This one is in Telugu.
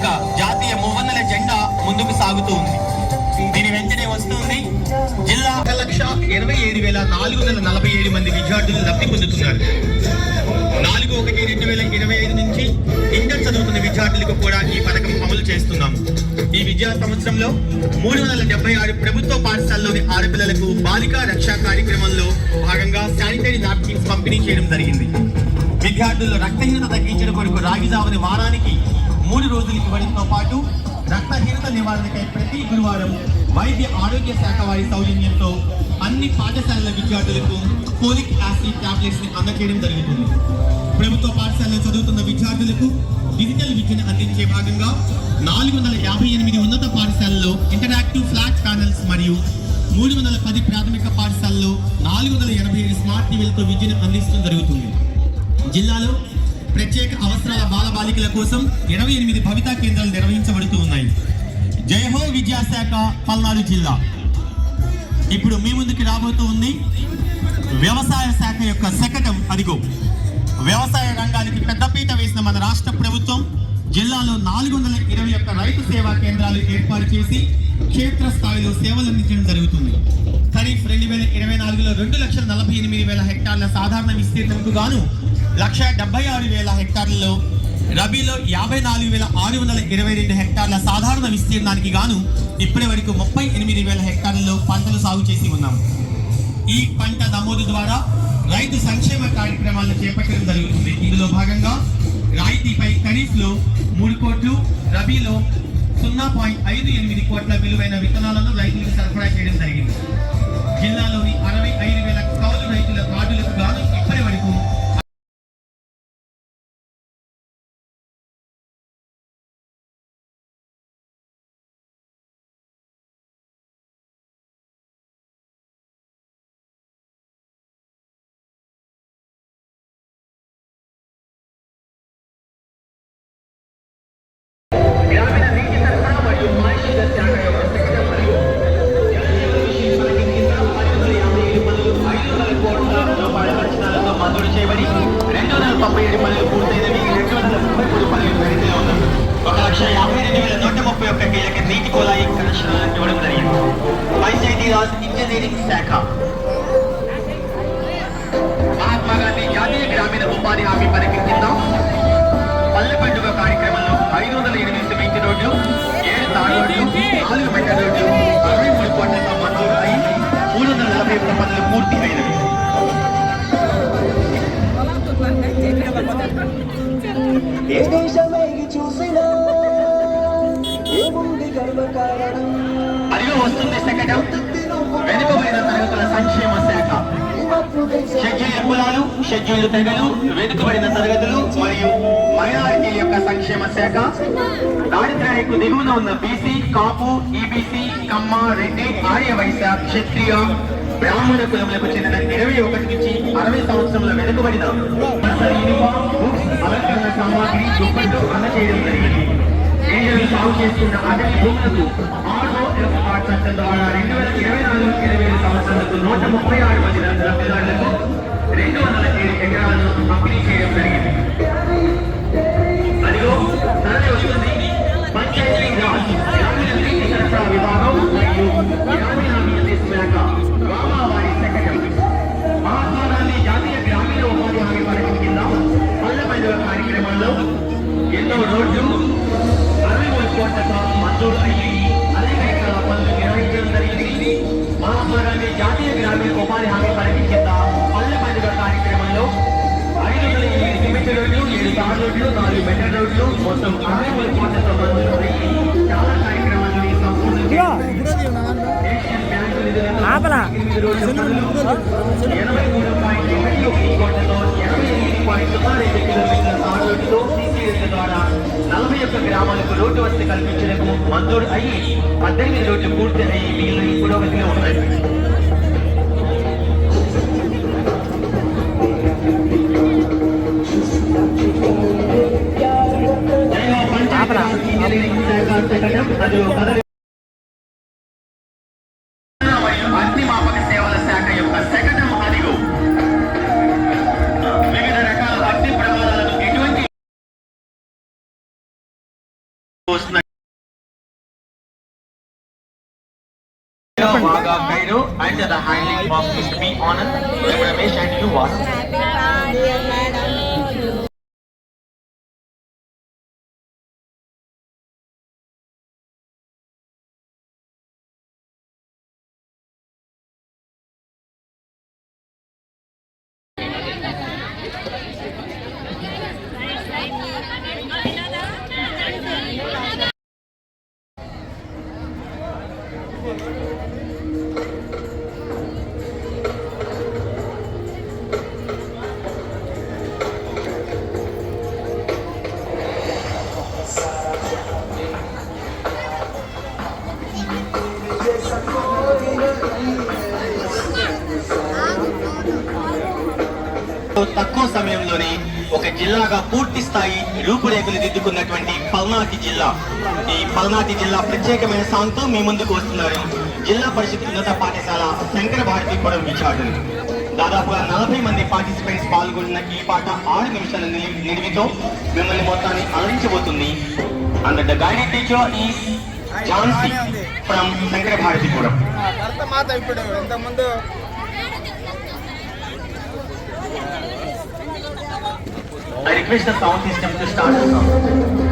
ఒక జాతీయ మువ్వన్నెల జెండా ముందుకు సాగుతూ ఉంది. దీని వెంటనే వస్తుంది జిల్లా ఒక లక్ష ఇరవై ఏడు వేల నాలుగు వందల నలభై ఏడు మంది విద్యార్థులు లబ్ధి పొందుతున్నారు. నాలుగు ఒకటి రెండు వేల ఇరవై ఐదు నుంచి ఇంటర్ చదువుతున్న విద్యార్థులకు కూడా ఈ పథకం అమలు చేస్తున్నాము ఈ విద్యా సంవత్సరంలో మూడు వందల డెబ్బై ఆరు ప్రభుత్వ పాఠశాలలోని ఆడపిల్లలకు బాలికా రక్షా కార్యక్రమంలో భాగంగా శానిటరీ నాప్కిన్స్ పంపిణీ చేయడం జరిగింది. విద్యార్థుల్లో రక్తహీనత తగ్గించడం కొరకు రాగి జావని వారానికి మూడు రోజులు ఇవ్వడంతో పాటు రక్తహీనత నివారణకై ప్రతి గురువారం వైద్య ఆరోగ్య శాఖ వారి సౌజన్యంతో అన్ని పాఠశాలల విద్యార్థులకు ఫోలిక్ యాసిడ్ టాబ్లెట్స్ని అందజేయడం జరుగుతుంది. ప్రభుత్వ పాఠశాలలో చదువుతున్న విద్యార్థులకు డిజిటల్ విద్యను అందించే భాగంగా నాలుగు వందల యాభై ఎనిమిది ఉన్నత పాఠశాలల్లో ఇంటరాక్టివ్ ఫ్లాట్ ప్యానల్స్ మరియు మూడు వందల పది ప్రాథమిక పాఠశాలలో నాలుగు వందల ఎనభై ఐదు స్మార్ట్ టీవీలతో విద్యను అందించడం జరుగుతుంది. జిల్లాలో ప్రత్యేక అవసరాల బాలబాలికల కోసం ఇరవై ఎనిమిది భవితా కేంద్రాలు నిర్వహించబడుతూ ఉన్నాయి. జయహో విద్యాశాఖ పల్నాడు జిల్లా. ఇప్పుడు మీ ముందుకి రాబోతూ ఉంది వ్యవసాయ శాఖ యొక్క శకటం. అదిగో వ్యవసాయ రంగానికి పెద్దపీట వేసిన మన రాష్ట్ర ప్రభుత్వం జిల్లాలో నాలుగు వందల ఇరవై ఒక్క రైతు సేవా కేంద్రాలు ఏర్పాటు చేసి క్షేత్ర స్థాయిలో సేవలు అందించడం జరుగుతుంది. ఖరీఫ్ రెండు వేల ఇరవై నాలుగులో రెండు లక్షల నలభై ఎనిమిది వేల హెక్టార్ల సాధారణ విస్తీర్ణంకు గాను లక్ష డెబ్బై ఆరు వేల హెక్టార్లలో రబీలో యాభై నాలుగు వేల ఆరు వందల ఇరవై రెండు హెక్టార్ల సాధారణ విస్తీర్ణానికి గాను ఇప్పటి వరకు ముప్పై ఎనిమిది వేల హెక్టార్లలో పంటలు సాగు చేసి ఉన్నాం. ఈ పంట నమోదు ద్వారా రైతు సంక్షేమ కార్యక్రమాలను చేపట్టడం జరుగుతుంది. ఇందులో భాగంగా రాయితీపై ఖరీఫ్లో మూడు కోట్లు రబీలో సున్నా పాయింట్ ఐదు ఎనిమిది కోట్ల విలువైన విత్తనాలను రైతులకు సరఫరా చేయడం జరిగింది. జిల్లాలోని అరవై ఐదు వేల కౌలు రైతుల కార్డులకు గాను ఇప్పటి వరకు తొంభై ఏడు పనులు పూర్తయినవి రెండు వందల ముప్పై మూడు పనులు ప్రగతిలో ఉన్నాయి ఒక లక్ష యాభై రెండు వేల నూట ముప్పై ఒక్క కీలక నీటి కుళాయి కనెక్షన్లను ఇవ్వడం జరిగింది పంచాయతీరాజ్ ఇంజనీరింగ్ శాఖ అదిగో వస్తుంది శకటం. వెనుకబడిన తరగతుల సంక్షేమ శాఖ. షెడ్యూల్ కులాలు షెడ్యూల్ తెగలు వెనుకబడిన తరగతులు మరియు మైనారిటీ యొక్క సంక్షేమ శాఖ. దారిద్ర్యానికి దిగువన ఉన్న బీసీ కాపు ఈబీసీ కమ్మ రెడ్డి ఆర్యవైశ్య క్షత్రియ బ్రాహ్మణ కులములకు చెందిన ఇరవై ఒకటి నుంచి అరవై సంవత్సరంలో వెనుకబడిన అలంకరణ సామాగ్రి దుప్పట్లు అందజేయడం జరిగింది. ఏజెన్సీ సాగు చేస్తున్న అటవీ భూములకు ఆర్ఓఎఫ్ఆర్ చట్టం ద్వారా రెండు వేల ఇరవై నాలుగు ఇరవై ఏడు సంవత్సరాలకు నూట ముప్పై ఆరు మంది లబ్ధిదారులకు రెండు వందల ఏడు ఎకరాలను పంపిణీ చేయడం జరిగింది. రోడ్లు నాలుగు మెటల్ రోడ్లు మొత్తం అరవై మూడు కోట్లతో చాలా ఆపలా ఎనభై మూడు పాయింట్ ఒకటి ఒకటి కోట్లతో ఎనభై ఎనిమిది పాయింట్ సున్నా రెండు కిలోమీటర్ల రోడ్ల ద్వారా నలభై ఒక్క గ్రామాలకు రోడ్డు వసతి కల్పించడానికి మంజూరు అయ్యి పద్దెనిమిది రోడ్లు పూర్తి అయ్యి మిగిలిన పురోగతిలో అగ్నిమాపక సేవల శాఖ యొక్క శకటం అదిగు వివిధ రకాల అగ్ని ప్రమాదాలను ఎటువంటి వస్తున్నాయి. Vaga Cairo under the handling of Mr. B. Anand, Ramesh and you was. తక్కువ సమయంలోనే ఒక జిల్లాగా పూర్తి స్థాయి రూపురేఖలు దిద్దుకున్నటువంటి పల్నాటి జిల్లా. ఈ పల్నాటి జిల్లా ప్రత్యేకమైన సాంగ్తో మీ ముందుకు వస్తున్నారు. జిల్లా పరిషత్ ఉన్నత పాఠశాల శంకర భారతీపురం విచారణ. దాదాపుగా నలభై మంది పార్టిసిపెంట్స్ పాల్గొన్న ఈ పాట ఆరు నిమిషాల నిలి- నిడివితో మిమ్మల్ని మొత్తాన్ని అలరించబోతుంది. And the guided teacher is Jhansi from Shankara Bharatipuram భర్త ఇప్పుడు ఇంతకుముందు I request the sound system to start the song.